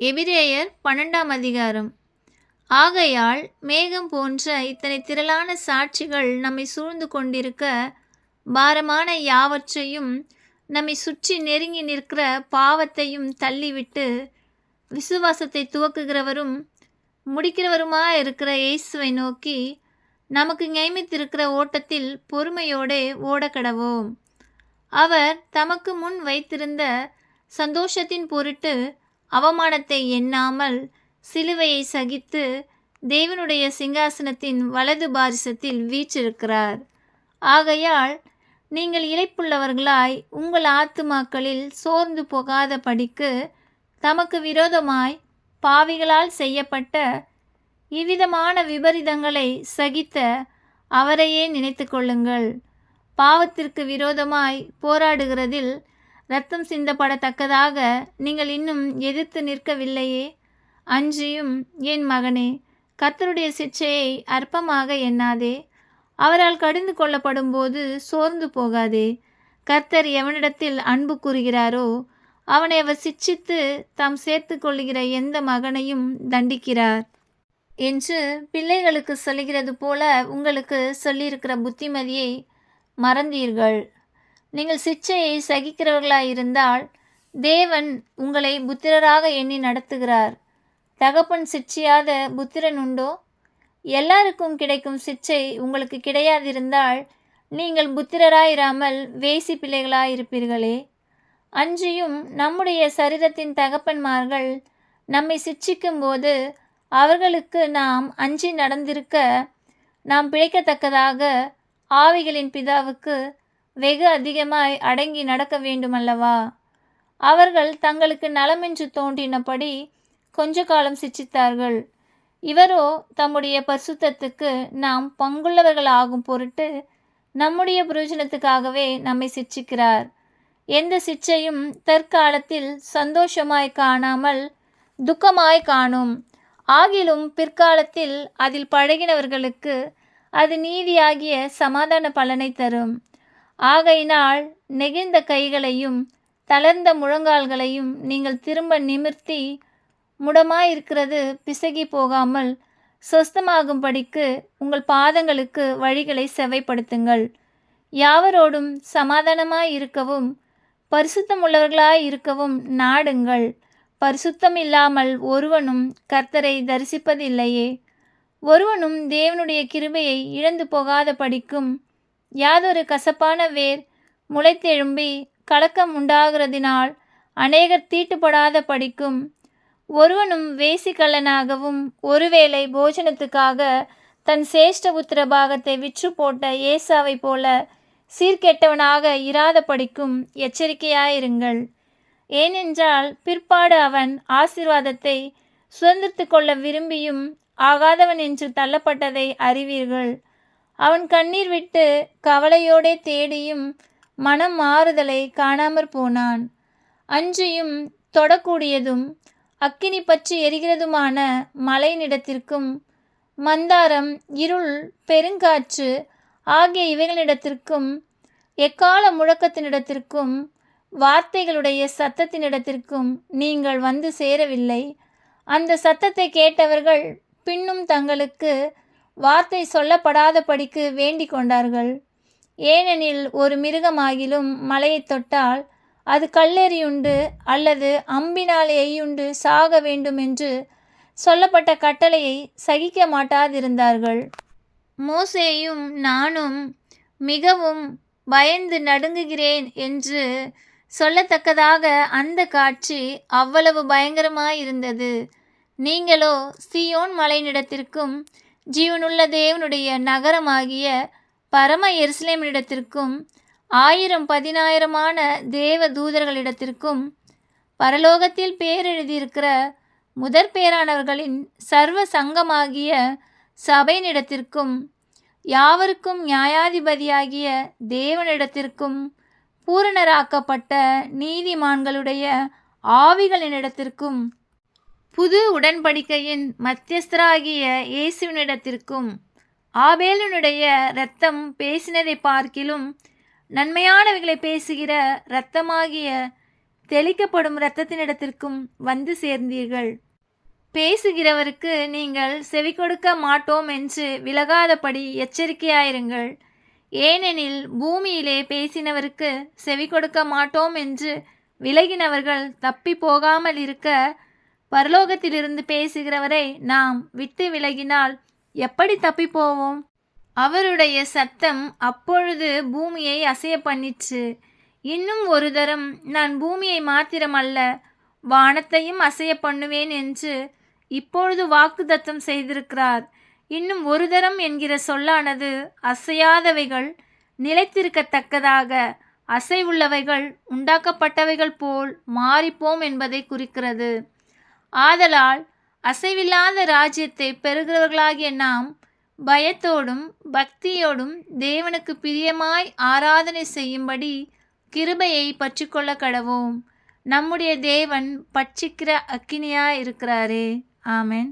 எபிரேயர் பன்னெண்டாம் அதிகாரம். ஆகையால் மேகம் போன்ற இத்தனை திரளான சாட்சிகள் நம்மை சூழ்ந்து கொண்டிருக்க பாரமான யாவற்றையும் நம்மை சுற்றி நெருங்கி நிற்கிற பாவத்தையும் தள்ளிவிட்டு விசுவாசத்தை துவக்குகிறவரும் முடிக்கிறவருமா இருக்கிற இயேசுவை நோக்கி நமக்கு நியமித்திருக்கிற ஓட்டத்தில் பொறுமையோடே ஓடக்கடவோம். அவர் தமக்கு முன் வைத்திருந்த சந்தோஷத்தின் பொருட்டு அவமானத்தை எண்ணாமல் சிலுவையை சகித்து தேவனுடைய சிங்காசனத்தின் வலது பாரிசத்தில் வீற்றிருக்கிறார். ஆகையால் நீங்கள் இழைப்புள்ளவர்களாய் உங்கள் ஆத்துமாக்களில் சோர்ந்து போகாத படிக்கு தமக்கு விரோதமாய் பாவிகளால் செய்யப்பட்ட இவ்விதமான விபரீதங்களை சகித்த அவரையே நினைத்து கொள்ளுங்கள். பாவத்திற்கு விரோதமாய் போராடுகிறதில் ரத்தம் சிந்தப்படத்தக்கதாக நீங்கள் இன்னும் எதிர்த்து நிற்கவில்லையே? அஞ்சியும் என் மகனே கர்த்தருடைய சிச்சையை அற்பமாக எண்ணாதே. அவரால் கடிந்து கொள்ளப்படும்போது சோர்ந்து போகாதே. கர்த்தர் எவனிடத்தில் அன்பு கூறுகிறாரோ அவனை அவர் சிச்சித்து தாம் சேர்த்து கொள்ளுகிற எந்த மகனையும் தண்டிக்கிறார். என்று பிள்ளைகளுக்கு சொல்லுகிறது போல உங்களுக்கு சொல்லியிருக்கிற புத்திமதியை மறந்தீர்கள். நீங்கள் சிச்சையை சகிக்கிறவர்களாயிருந்தால் தேவன் உங்களை புத்திரராக எண்ணி நடத்துகிறார். தகப்பன் சிச்சையாத புத்திரன் உண்டோ? எல்லாருக்கும் கிடைக்கும் சிச்சை உங்களுக்கு கிடையாதிருந்தால் நீங்கள் புத்திரராயிராமல் வேசி பிள்ளைகளாயிருப்பீர்களே. அன்றியும் நம்முடைய சரீரத்தின் தகப்பன்மார்கள் நம்மை சிச்சிக்கும் போது அவர்களுக்கு நாம் அஞ்சி நடந்திருக்க நாம் பிழைக்கத்தக்கதாக ஆவிகளின் பிதாவுக்கு வெகு அதிகமாய் அடங்கி நடக்க வேண்டுமல்லவா? அவர்கள் தங்களுக்கு நலமென்று தோன்றினபடி கொஞ்ச காலம் சிச்சித்தார்கள். இவரோ தம்முடைய பரிசுத்தத்துக்கு நாம் பங்குள்ளவர்கள் ஆகும் பொருட்டு நம்முடைய பிரயோஜனத்துக்காகவே நம்மை சிச்சிக்கிறார். எந்த சிச்சையும் தற்காலத்தில் சந்தோஷமாய் காணாமல் துக்கமாய் காணும். ஆகிலும் பிற்காலத்தில் அதில் பழகினவர்களுக்கு அது நீதியாகிய சமாதான பலனை தரும். ஆகையினால் நெகிழ்ந்த கைகளையும் தளர்ந்த முழங்கால்களையும் நீங்கள் திரும்ப நிமிர்த்தி முடமாயிருக்கிறது பிசகி போகாமல் சொஸ்தமாகும்படிக்கு உங்கள் பாதங்களுக்கு வழிகளை செவைப்படுத்துங்கள். யாவரோடும் சமாதானமாய் இருக்கவும் பரிசுத்தமுள்ளவர்களாய் இருக்கவும் நாடுங்கள். பரிசுத்தம் இல்லாமல் ஒருவனும் கர்த்தரை தரிசிப்பதில்லையே. ஒருவனும் தேவனுடைய கிருபையை இழந்து போகாத படிக்கும் யாதொரு கசப்பான வேர் முளைத்தெழும்பி கலக்கம் உண்டாகிறதினால் அநேகர் தீட்டுப்படாத படிக்கும். ஒருவனும் வேசிக்கல்லனாகவும் ஒருவேளை போஜனத்துக்காக தன் சேஷ்டபுத்திர பாகத்தை விற்று போட்ட ஏசாவை போல சீர்கெட்டவனாக இராத படிக்கும் எச்சரிக்கையாயிருங்கள். ஏனென்றால் பிற்பாடு அவன் ஆசீர்வாதத்தை சுதந்திரத்து கொள்ள விரும்பியும் ஆகாதவன் என்று தள்ளப்பட்டதை அறிவீர்கள். அவன் கண்ணீர் விட்டு கவலையோடே தேடியும் மனம் மாறுதலை காணாமற் போனான். அஞ்சியும் தொடக்கூடியதும் அக்கினி பற்றி எரிகிறதுமான மலையினிடத்திற்கும் மந்தாரம் இருள் பெருங்காற்று ஆகிய இவைகளிடத்திற்கும் எக்கால முழக்கத்தினிடத்திற்கும் வார்த்தைகளுடைய சத்தத்தினிடத்திற்கும் நீங்கள் வந்து சேரவில்லை. அந்த சத்தத்தை கேட்டவர்கள் பின்னும் தங்களுக்கு வார்த்தை சொல்லப்படாதபடிக்கு வேண்டிக் கொண்டார்கள். ஏனெனில் ஒரு மிருகமாகிலும் மலையை தொட்டால் அது கல்லெறியுண்டு அல்லது அம்பினால் எய்யுண்டு சாக வேண்டும் என்று சொல்லப்பட்ட கட்டளையை சகிக்க மாட்டாதிருந்தார்கள். மோசேயும் நானும் மிகவும் பயந்து நடுங்குகிறேன் என்று சொல்லத்தக்கதாக அந்த காட்சி அவ்வளவு பயங்கரமாயிருந்தது. நீங்களோ சியோன் மலையினிடத்திற்கும் ஜீவனுள்ள தேவனுடைய நகரமாகிய பரம எருசலேமிடத்திற்கும் ஆயிரம் பதினாயிரமான தேவ தூதர்களிடத்திற்கும் பரலோகத்தில் பேரெழுதியிருக்கிற முதற் பேரானவர்களின் சர்வ சங்கமாகிய சபையினிடத்திற்கும் யாவருக்கும் நியாயாதிபதியாகிய தேவனிடத்திற்கும் பூரணராக்கப்பட்ட நீதிமான்களுடைய ஆவிகளினிடத்திற்கும் புது உடன்படிக்கையின் மத்தியஸ்தராகிய இயேசுவினிடத்திற்கும் ஆபேலனுடைய இரத்தம் பேசினதை பார்க்கிலும் நன்மையானவைகளை பேசுகிற இரத்தமாகிய தெளிக்கப்படும் இரத்தத்தினிடத்திற்கும் வந்து சேர்ந்தீர்கள். பேசுகிறவருக்கு நீங்கள் செவி கொடுக்க மாட்டோம் என்று விலகாதபடி எச்சரிக்கையாயிருங்கள். ஏனெனில் பூமியிலே பேசினவருக்கு செவி கொடுக்க மாட்டோம் என்று விலகினவர்கள் தப்பி போகாமல் இருக்க பரலோகத்திலிருந்து பேசுகிறவரை நாம் விட்டு விலகினால் எப்படி தப்பிப்போவோம்? அவருடைய சத்தம் அப்பொழுது பூமியை அசைய பண்ணிற்று இன்னும் ஒரு தரம் நான் பூமியை மாத்திரமல்ல வானத்தையும் அசைய பண்ணுவேன் என்று இப்பொழுது வாக்குதத்தம் செய்திருக்கிறார். இன்னும் ஒரு தரம் என்கிற சொல்லானது அசையாதவைகள் நிலைத்திருக்கத்தக்கதாக அசைவுள்ளவைகள் உண்டாக்கப்பட்டவைகள் போல் மாறிப்போம் என்பதை குறிக்கிறது. ஆதலால் அசைவில்லாத ராஜ்யத்தை பெறுகிறவர்களாகிய நாம் பயத்தோடும் பக்தியோடும் தேவனுக்கு பிரியமாய் ஆராதனை செய்யும்படி கிருபையை பற்றிக்கொள்ள கடவோம் நம்முடைய தேவன் பட்சிக்கிற அக்கினியாய் இருக்கிறாரே ஆமேன்.